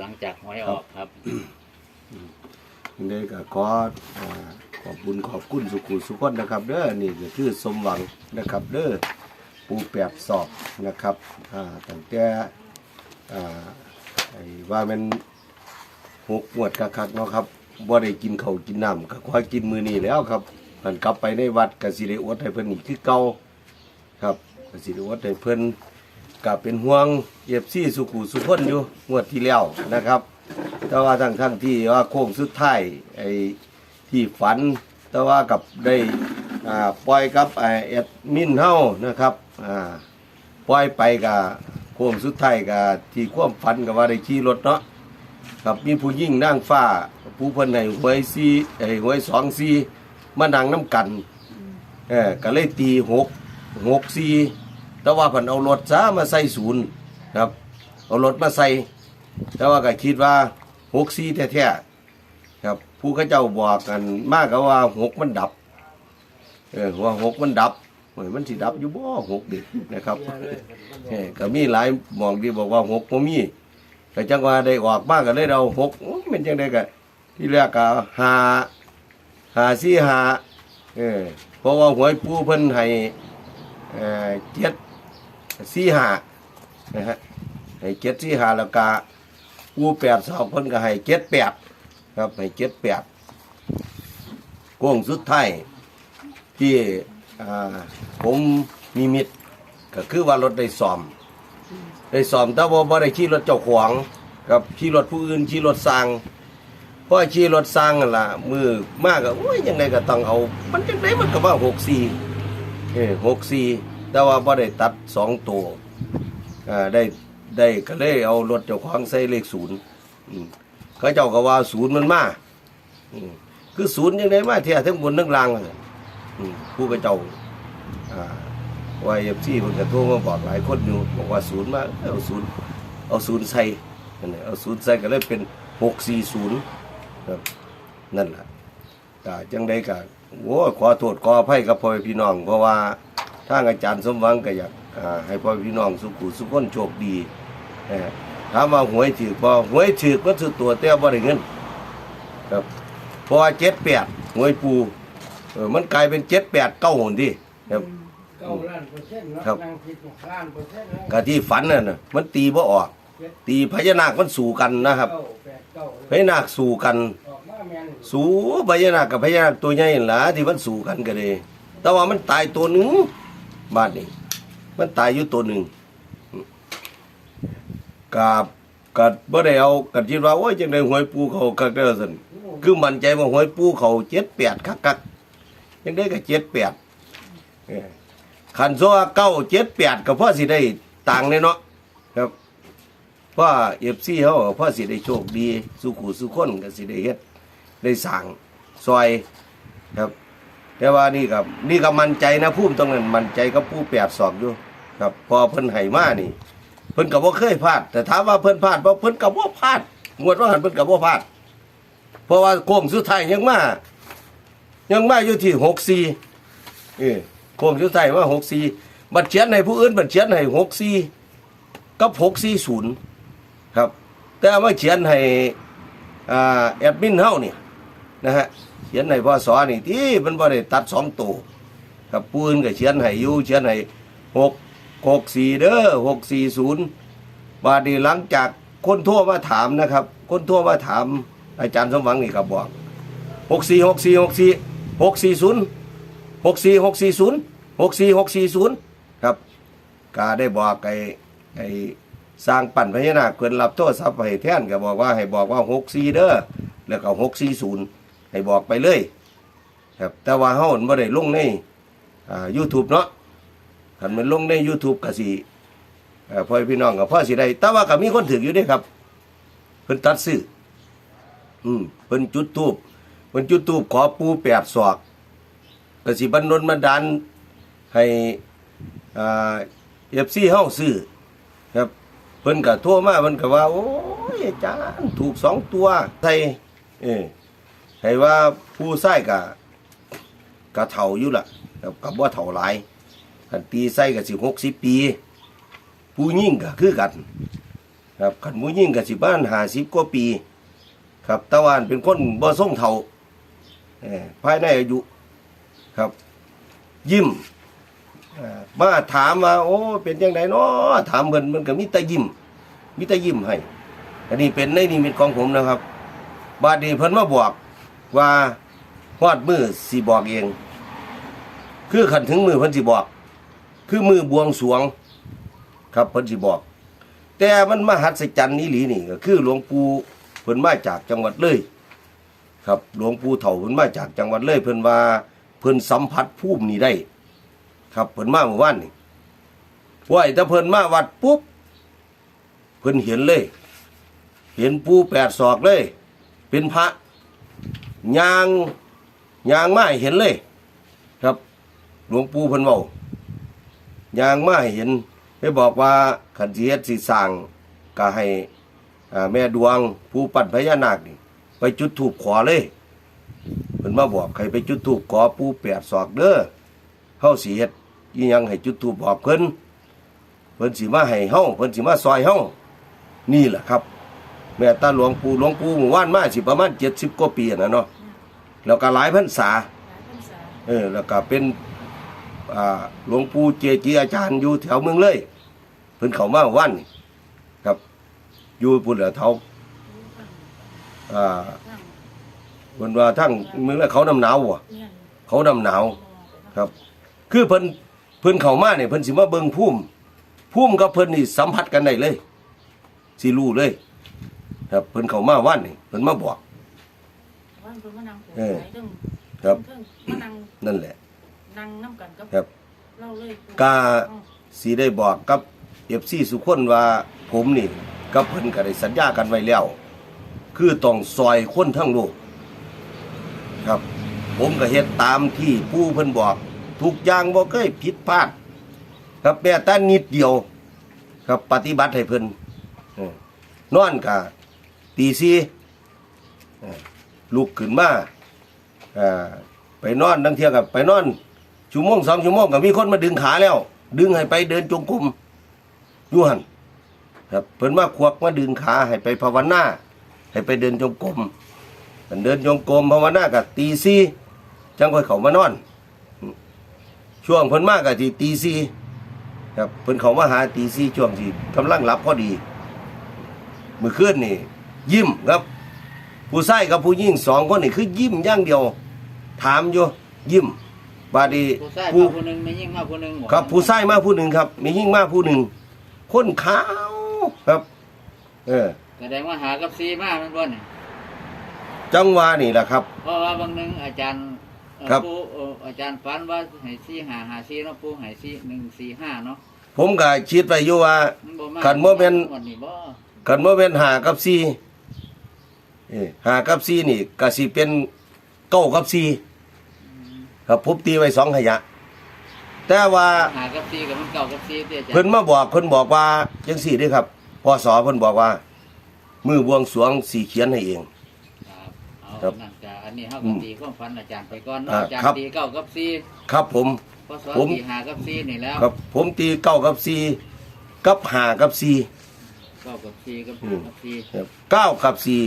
หลังจากหวยออกครับยังไงก็ขอขอบคุญขอบคุณสุขุสุขคนนะครับ เด้อนี่ก็คือสมหวังนะครับ เด้อปูแปดสอบนะครับอ่าตั้งแต่ว่ามันหกงวดคักเนาะครับบ่ได้กินเขากินน้ำก็ขอกินมือนี้แล้วครับมันกลับไปในวัดกสิได้อดให้เพิ่นอีกคือเก่าครับกสิได้อดให้เพิ่น ก็เป็นห่วงเอฟซีสุขุสุขนอยู่งวดที่แล้วนะครับ แต่ว่าทั้งทั้งที่ว่าโค้งสุดท้ายไอ้ที่ฝัน แต่ว่ากับได้อ่าปล่อยกับไอ้แอดมินเฮานะครับอ่าปล่อยไปกับโค้งสุดท้ายกับที่ความฝันกับว่าได้ขี่รถเนาะกับมีผู้ยิ่งนั่งฟ้า ผู้เพิ่นให้หวยซีไอ้หวยสองซีมานั่งน้ำกันเออก็เลยตีหกหกซี แต่ว่าเพิ่นเอารถซามาใส่ศูนย์ครับ เอารถมาใส่ แต่ว่าก็คิดว่าหกสี่แท้ๆครับ ผู้เขาเจ้าบอกกันมากก็ว่าหกมันดับ เออว่าหกมันดับเฮ้ยมันสิดับอยู่บ่หกเด็กนะครับเออก็มีหลายหมองที่บอกว่าหกบ่มีแต่จังว่าได้ออกมากก็เลยเราหกโอ้ยมันจังได้ก็ที่แรกก็หาหาสี่หาเออเพราะว่าหวยปูเพิ่นให้เอ่อเจ็ด สี่หานะฮะให้เจ็ดสี่หาแล้วก็ปูแปดสองคนก็ให้เจ็ดแปดครับให้เจ็ดแปดโค้งสุดท้ายที่ผมมีมิตรก็คือว่ารถได้ซ่อม ได้ซ่อมแต่ว่าบ่ได้ขี่รถเจ้าของกับขี่รถผู้อื่นขี่รถสร้างเพราะขี่รถสร้างนั่นล่ะมือมากก็โอ้ยยังไงก็ต้องเอา มันจังไดมันก็ว่าหกสี่เออหกสี่ แต่ว่าบ่ได้ตัดสองตัวอ่าได้ได้ก็เลยเอารถเจ้าของใส่เลขศูนย์อืมเขาเจ้าก็ว่าศูนย์มันมาอืมคือศูนย์ยังไงมาเทียทั้งบนทั้งล่างอืมผู้กระเจ้าอ่าว่าเอฟซีมันกระโทรมาบอกหลายคนอยู่บอกว่าศูนย์มาเอาศูนย์เอาศูนย์ใส่นั่นแหละเอาศูนย์ใส่ก็เลยเป็นหกสี่ศูนย์ครับนั่นแหละ ก็จังได้ก็โอ้ขอโทษขออภัยกับพ่อแม่พี่น้อง เพราะว่า ทางอาจารย์สมหวังก็อยากอ่าให้พ่อพี่น้องสุขุสุขคนโชคดีเอ่อถามว่าหวยถือพอหวยถือก็สุดตัวแต่บ่ได้เงินครับเพราะว่าเจ็ดแปดหวยปูเออมันกลายเป็นเจ็ดแปดเก้าหนที่ครับเก้าล้านเปอร์เซ็นต์เนาะครับนั่งคิดว่าล้านเปอร์เซ็นต์นะกะที่ฝันนั่นน่ะมันตีบ่ออก ตีพญานาคมันสู่กันนะครับเก้าแปดเก้าพญานาคสู่กันออกมาแม่นสู่พญานาคกับพญานาคตัวใหญ่นั่นล่ะที่มันสู่กันก็เลยแต่ว่ามันตายตัวหนึ่ง บ้านนี้มันตายอยู่ตัวหนึ่งกับกัดบ่ได้เอากัดคิดว่าโอ้ยจังได๋หวยปูเขาคักเด้อซั่นคือมั่นใจว่าหวยปูเขา78คักๆจังได๋ก็78เออคันซัวเก้า78ก็พอสิได้ตังค์แน่เนาะครับเพราะ FC เฮาพอสิได้โชคดี สุขุสุขคนก็สิได้เฮ็ดได้สร้างซอยครับ แต่ว่านี่ครับ นี่ก็มั่นใจนะภูมิตรงนั้นมั่นใจก็ผู้แปดสอบอยู่ครับ พอเพิ่นให้มานี่ เพิ่นก็บ่เคยพลาด แต่ถามว่าเพิ่นพลาดบ่เพิ่นก็บ่พลาดงวดว่าหันเพิ่นก็บ่พลาด เพราะว่าโค้งสุดท้ายยังมายังมาอยู่ที่64เออโค้งสุดท้ายว่า64บัดเขียนให้ผู้อื่นบัดเขียนให้64กับ640ครับ แต่เอาเขียนให้อ่าแอดมินเฮาเนี่ย นะฮะเขียนให้พ่อสอนี่ที่มันบ่ได้ตัดสองตัวครับปูนก็เขียนให้ยูเขียนให้หกหกสี่เด้อหกสี่ศูนย์บาดีหลังจากคนทั่วมาถามนะครับ คนทั่วมาถามอาจารย์สมหวังนี่ก็บอกหกสี่หกสี่หกสี่หกสี่ศูนย์หกสี่หกสี่ศูนย์หกสี่หกสี่ศูนย์ครับก็ได้บอกไอ้ไอ้สร้างปั่นพญานาคเกินรับโทษทรัพย์ให้แท่นก็บอกว่าให้บอกว่าหกสี่เด้อแล้วก็หกสี่ศูนย์ ให้บอกไปเลย ครับ แต่ว่าเฮาบ่ได้ลงในอ่า YouTube เนาะคันมันลงใน YouTube ก็สิเอ่อพ่อพี่น้องก็พอสิได้ แต่ว่าก็มีคนถืออยู่เด้ครับ เพิ่นตัดซื้ออืมเพิ่นจุดทูบเพิ่นจุดทูบขอปูแปดศอกก็สิบันดลบันดาลให้อ่า FC เฮาซื้อครับ เพิ่นก็โทรมาเพิ่นก็ว่า โอ้ยอาจารย์ถูกสองตัวใส่เออ ให้ว่าผู้ใส่กะกะเฒ่าอยู่ล่ะกับว่าเฒ่าหลายคันตีใส่กะสิหกสิบปี ผู้ยิ่งก็คือกัน ครับขันหมูยิ่งกับสิบ้านหาสิบกว่าปี ครับตะวันเป็นคนบ่ส่งเท่าภายในอายุครับ ยิ้มมาถามว่าโอ้ เป็นยังไงเนาะถามเพิ่นมันก็มีแต่ยิ้มมีแต่ยิ้มให้ อันนี้เป็นในนิมิตของผมนะครับ บาดนี้เพิ่นมาบอก ว่าฮอดมือสิบอกเอง คือขันถึงมือเพิ่นสิบอก คือมือบวงสวง ครับเพิ่นสิบอก แต่มันมหัศจรรย์นี้หลีนี่ก็คือหลวงปู่เพิ่นมาจากจังหวัดเลย ครับหลวงปู่เฒ่าเพิ่นมาจากจังหวัดเลย เพิ่นว่าเพิ่นสัมผัสภูมินี้ได้ ครับเพิ่นมาเมื่อวานนี่ว่าแต่เพิ่นมาวัดปุ๊บเพิ่นเห็นเลย เห็นปูแปดศอกเลย เป็นพระ ยางยางไม้เห็นเลย ครับ หลวงปู่เพิ่นเว้ายางไม้เห็นได้บอกว่าขันสิเฮ็ดสิสร้างก็ให้แม่ดวงผู้ปั้นพญานาคนี่ไปจุดธูปขอเลยเพิ่นมาบอกให้ไปจุดธูปขอปูแปดศอกเด้อเฮาสิเฮ็ดอีหยังให้จุดธูปบอกเพิ่นเพิ่นสิมาให้เฮาเพิ่นสิมาซอยเฮานี่แหละครับ แม่ตาหลวงปู่หลวงปู่หมู่บ้านมาสิประมาณ70กว่าปีนะเนาะแล้วก็หลายพรรษาเออแล้วก็เป็นอ่าหลวงปู่เจจีอาจารย์อยู่แถวเมืองเลยเพิ่นเขามาวันนี่ครับอยู่ปุ่นเหลือเทาอ่าเพิ่นว่าทั้งเมืองเลยเขานำหนาวว่ะเขานำหนาวครับ คือเพิ่นเพิ่นเข้ามาเนี่ยเพิ่นสิมาเบิ่งภูมิภูมิกับเพิ่นนี่สัมผัสกันได้เลยสิรู้เลย ครับเพิ่นเข้ามาวันนี่เพิ่นมาบอกเออครับมานั่งนั่นแหละ นั่งน้ำกันกับครับ เล่าเลยกาสีได้บอกกับเอฟซีสุคนว่าผมนี่กับเพิ่นก็ได้สัญญากันไว้แล้ว คือต้องซอยคนทั้งโลกครับ ผมก็เฮ็ดตามที่ผู้เพิ่นบอก ทุกอย่างบ่เคยผิดพลาด ครับแม้แต่นิดเดียว ครับปฏิบัติให้เพิ่นเออนอนกะ ตีซีเออลุกขึ้นมาอ่าไปนอนดังเที่ยกับไปนอนชั่วโมงสองชั่วโมงก็มีคนมาดึงขาแล้ว ดึงให้ไปเดินจงกรมยู่หันครับเพิ่นมาควักมาดึงขาให้ไปภาวนาให้ไปเดินจงกรมเดินจงกรมภาวนากับตีซีจังค่อยเขามานอน ช่วงเพิ่นมากกับที่ตีซีครับเพิ่นเขามาหาตีซีช่วงที่กำลังหลับพอดี มือคืนนี่ ยิ้มครับ ผู้ชายกับผู้หญิงสองคนนี่คือยิ้มอย่างเดียว ถามอยู่ยิ้มบาดนีผู้ชายผู้มาผู้หนึงไม่ยิ่งมาผู้หนึงหมดครับผู้ชายมาผู้หนึ่งครับมียิ่งมาผู้หนึ่งคนขาวครับ เออแสดงว่าหากับซีมามันบ่นี่จังหวะนี่แหละครับ เพราะว่าบางหนึงอาจารย์เอ่อครับผู้เอ่ออาจารย์ฝันว่าให้ซีหาหาซีเนาะผู้ให้ซีหนึ่งสี่ห้าเนาะผมก็คิดไปอยู่ว่ามันบ่มาคันบ่แม่นหมดนี่บ่กันว่าเป็นหากับซีเออ หากับซีนี่ก็สิเป็นเก้ากับซีครับผมตีไว้สองขยะ แต่ว่าหากับซีกับมันเก่ากับซีที่อาจารย์เพิ่นมาบอกเพิ่นบอกว่าจังสี่เด้อครับพศเพิ่นบอกว่า มือบวงสรวงสีเขียนให้เองครับเอาครับนั่นจ้ะอันนี้เฮาอืก็มตีความฝันอาจารย์ไปก่อนเนาะอ่าอาจารย์ครับ ตีเก้ากับซีครับผมเพราะสผม ตีหากับซีนี่แล้วครับผมตีเก้ากับซีกับหากับซี เก้ากับซีกับอืมกับซี ครับเก้ากับสี่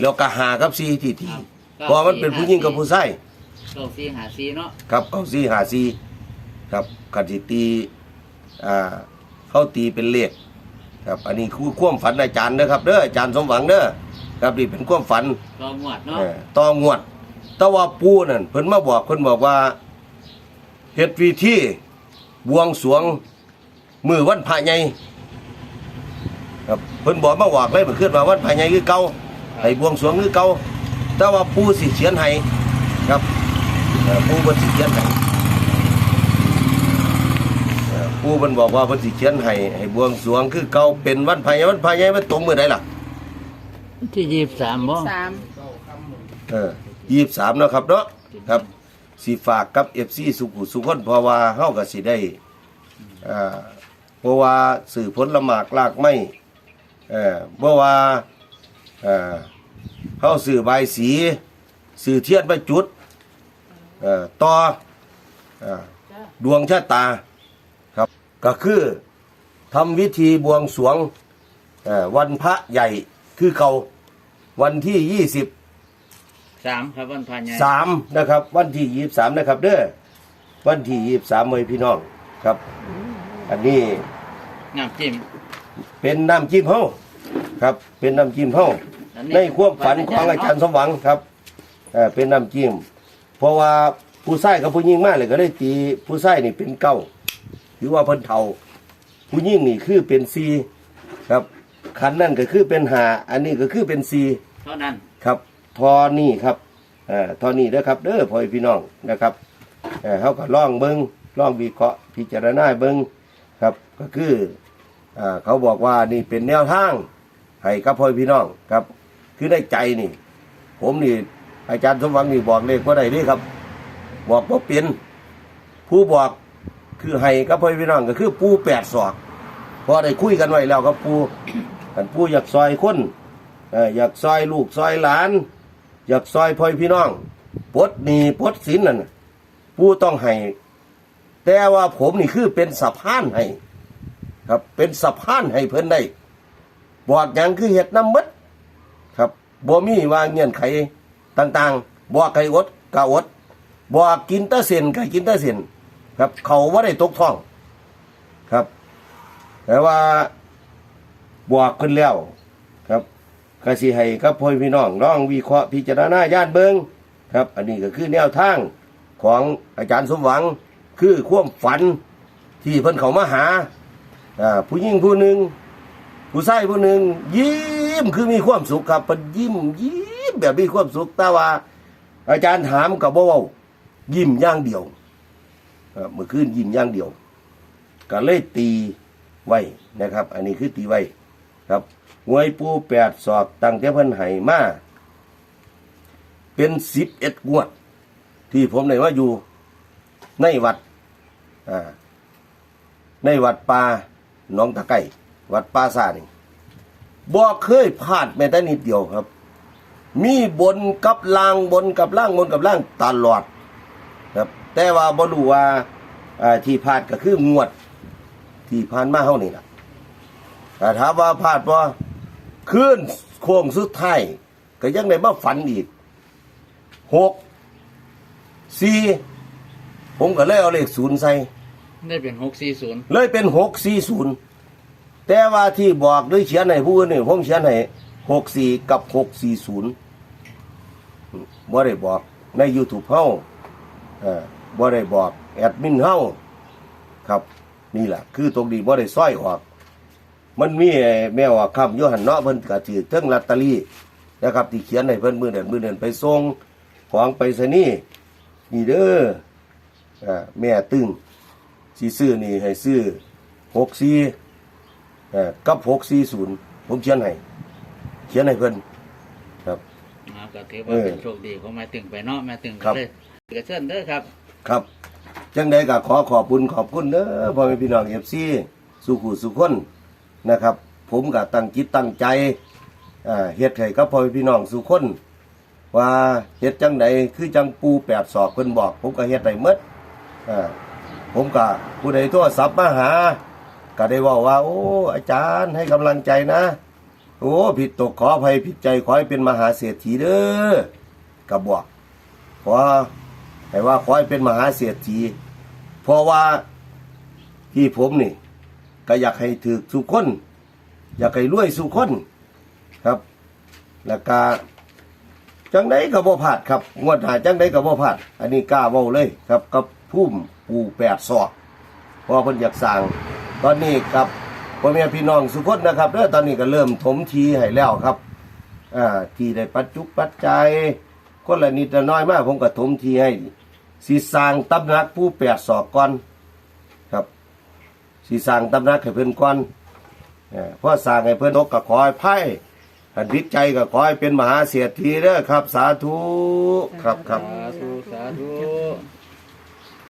แล้วก็หากับสี่ที่ทีครับเพราะมันเป็นผู้หญิงกับผู้ชายเก้าซีหาซีเนาะครับเก้าสี่หาสี่ครับกันสิตีอ่าเขาตีเป็นเลขครับอันนี้คือความฝันอาจารย์เด้อครับเด้ออาจารย์สมหวังเด้อครับนี่เป็นความฝันก็หมวดเนาะเออต่องวดแต่ว่าปูนั่นเพิ่นมาบอกเพิ่นบอกว่าเฮ็ดวิธีบวงสรวงมือวันพระใหญ่ครับเพิ่นบอกมาบอกเลยเมื่อคืนว่าวันพระใหญ่คือเก่า ให้บวงสรวงคือเก่าแต่ว่าปู่สิเขียนให้ครับเอ่อปู่เพิ่นสิเขียนให้เอ่อปู่เพิ่นบอกว่าเพิ่นสิเขียนให้ให้บวงสรวงคือเก่าเป็นวันพระใหญ่วันพระใหญ่มันตรงมื้อใดล่ะที่ยี่สิบสามบ่สามเก้าคำหนึ่งเออ23เนาะครับเนาะครับสิฝากกับ FC สุขุสุขนเพราะว่าเฮาก็สิได้อ่าเพราะว่าสื่อผลละหมากลากไม้เออเพราะว่า เอ่อเขาสื่อใบายสีสื่อเทียนไปจุดเอ่อต่อเอ่อจ้าดวงชะตาครับ ก็คือทำวิธีบวงสรวงเอ่อวันพระใหญ่คือเก่าวันที่ยี่สิบ สามครับวันพานใหญ่สามนะครับ วันที่ยี่สามนะครับ เด้อวันที่ยี่สามเมยพี่น้องครับ อันนี้น้ำจิ้มเป็นน้ำจิ้มเฮา ครับ เป็นน้ำจิ้มเฮาอันนี้ในความฝันของอาจารย์สมหวังครับเอ่อเป็นน้ำจิ้มเพราะว่าผู้ชายกับผู้หญิงมากเลยก็ได้ตีผู้ชายนี่เป็นเก้าหรือว่าเพิ่นเท่าผู้หญิงนี่คือเป็นซีครับขันนั่นก็คือเป็นหาอันนี้ก็คือเป็นซีเท่านั้นครับทอนี่ครับเอ่อทอนี่เด้อครับเด้อพ่อพี่น้องนะครับเอ่อเขาก็ล่องเบิงล่องวิเคราะห์พิจารณาเบิงครับก็คืออ่าเขาบอกว่านี่เป็นแนวทาง ให้กับพ่อพี่น้องครับ คือได้ใจนี่ ผมนี่ อาจารย์สมหวังนี่บอกเลขว่าใดนี่ครับ บอกว่าเป็นผู้บอกคือให้กับพ่อพี่น้องก็คือปูแปดศอกพอได้คุยกันไว้แล้วครับปูกันปูอยากซอยคนอยากซอยลูกซอยหลาน อยากซอยพ่อพี่น้องปดหนีปดสินนั่นผู้ต้องให้แต่ว่าผมนี่คือเป็นสะพานให้ ครับเป็นสะพานให้เพิ่นได้ บอกอย่างคือเห็ดน้ำมัดครับบ่มีว่าเงื่อนไขต่างๆบอกไก่อดกะอดบอกกินตะเส้นก็กินตะเส้นครับ เขาว่าได้ตกท้อง ครับ แต่ว่าบอกขึ้นแล้วครับกสิให้กับพ่อพี่น้องร้องวิเคราะห์พิจารณาญาติเบิงครับ อันนี้ก็คือแนวทางของอาจารย์สมหวังคือความฝันที่เพิ่นเขามาหาอ่าผู้หญิงผู้หนึ่ง ผู้ชายผู้หนึ่งยิ้มคือมีความสุขครับเพิ่นยิ้มยิ้มแบบมีความสุขแต่ว่า อาจารย์ถามกับบ่เว้ายิ้มอย่างเดียวครับเมื่อคืนยิ้มอย่างเดียวก็เลยตีไว้นะครับ อันนี้คือตีไว้ครับหวยปูแปดสอบตั้งแต่เพิ่นให้มาเป็นสิบเอ็ดงวด ที่ผมได้ว่าอยู่ในวัดอ่าในวัดป่าหนองตะไก่ วัดป่าซานี่บ่เคยพลาดแม้แต่นิดเดียวครับ มีบนกับล่างบนกับล่างบนกับล่างตลอดครับ แต่ว่าบ่รู้ว่าอ่าที่พลาดก็คืองวด ที่ผ่านมาเฮานี่ล่ะแต่ถามว่าพลาดบ่ขึ้นโค้งสุดท้ายก็ยังได้มาฝันอีกหกสี่ผมก็เลยเอาเลขศูนย์ใส่ได้เป็นหกสี่ศูนย์เลยเป็นหกสี่ศูนย์ แต่ว่าที่บอกด้วยเขียนให้ผู้อื่นนี่ผมเขียนให้หกสี่กับหกสี่ศูนย์บ่ได้บอกใน YouTube เฮาเอ่อบ่ได้บอกแอดมินเฮาครับ นี่แหละคือตรงนี้บ่ได้ซ้อยออก มันมีไอ้แมวคำโยหันเนาะเพิ่นก็ถือเทั้งลอตเตอรี่นะครับที่เขียนให้เพิ่นมือนั้นมือนั้นไปส่งของไปรษณีย์นี่เด้ออ่าแม่ตึงสีซื้อนี่ให้ซื้อหกสี่ อ่อกับหกสี่ศูนย์ผมเขียนให้เขียนให้เพิ่นครับอ่าก็ถือว่าเป็นโชคดีของแม่ตึงไปเนาะแม่ตึงครับเลยกระเชิญเด้อครับ ครับ จังใดก็ขอขอบคุณขอบคุณเด้อพ่อแม่พี่น้องเอฟซีสุขุสุขคนนะครับ ผมก็ตั้งจิตตั้งใจอ่าเฮ็ดให้กับพ่อแม่พี่น้องสุขคน ว่าเฮ็ดจังใดคือจังปูแปดศอกเพิ่นบอก ผมก็เฮ็ดได้หมดอ่าผมก็ผู้ใดโทรศัพท์มาหา ก็ได้ว่าว่า โอ้ อาจารย์ให้กำลังใจนะ โอ้ ผิดตกขออภัยผิดใจขอให้เป็นมหาเศรษฐีเด้อก็บอกขอให้ว่าขอให้เป็นมหาเศรษฐีเพราะว่าที่ผมนี่ ก็อยากให้ถือสุคน อยากให้รวยสุคนครับแล้วก็จังไดก็บ่พาดครับ งวดหาจังไดก็บ่พาด อันนี้กล้าเว้าเลยครับกับพุ่มปูแปดศอกเพราะว่าเพิ่นอยากสั่ง ตอนนี้ครับพ่อแม่พี่น้องสุขคนนะครับเด้อตอนนี้ก็เริ่มถมทีให้แล้วครับอ่าทีได้ปัจจุปัจจัยคนละนิดละน้อยมากผมก็ถมทีให้สิสร้างตำหนักผู้แปดศอกก่อนครับสิสร้างตำหนักให้เพิ่นก่อนเอ่อเพราะสร้างให้เพิ่นตกก็ขอให้ไพ่อันพิจใจก็ขอให้เป็นมหาเศรษฐีเด้อครับ สาธุครับครับสาธุสาธุ